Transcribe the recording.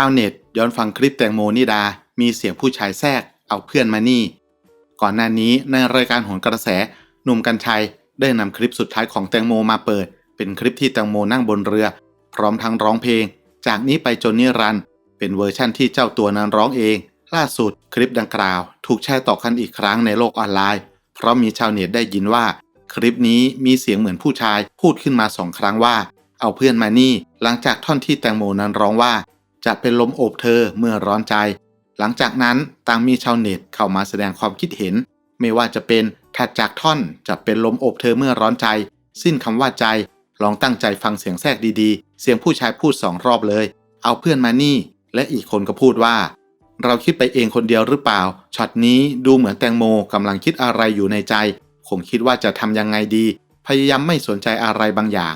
าวเน็ตย้อนฟังคลิปแตงโมนิดา มีเสียงผู้ชายแทรกเอาเพื่อนมานี่ ก่อนหน้านี้ในรายการโหนกระแสหนุ่มกัญชัยได้นำคลิปสุดท้ายของแตงโมมาเปิด เป็นคลิปที่แตงโมนั่งบนเรือ พร้อมทั้งร้องเพลง จากนี้ไปจนนิรันด์เป็นเวอร์ชั่นที่เจ้าตัวนั้นร้องเอง ล่าสุดคลิปดังกล่าว ถูกแชร์ต่อกันอีกครั้งในโลกออนไลน์ เพราะมีชาวเน็ตได้ยินว่า คลิปนี้มีเสียงเหมือนผู้ชายพูดขึ้นมาสองครั้งว่า เอาเพื่อนมานี่ หลังจากท่อนที่แตงโมนั้นร้องว่า จะเป็นลมโอบเธอเมื่อร้อนใจ หลังจากนั้นต่างมีชาวเน็ตเข้ามาแสดงความคิดเห็น ไม่ว่าจะเป็นถัดจากท่อนจะเป็นลมโอบเธอเมื่อร้อนใจ สิ้นคำว่าใจ ลองตั้งใจฟังเสียงแทรกดีๆ เสียงผู้ชายพูดสองรอบเลย เอาเพื่อนมานี่ และอีกคนก็พูดว่า เราคิดไปเองคนเดียวหรือเปล่าช็อตนี้ดูเหมือนแตงโมกำลังคิดอะไรอยู่ในใจคงคิดว่าจะทำยังไงดี พยายามไม่สนใจอะไรบางอย่าง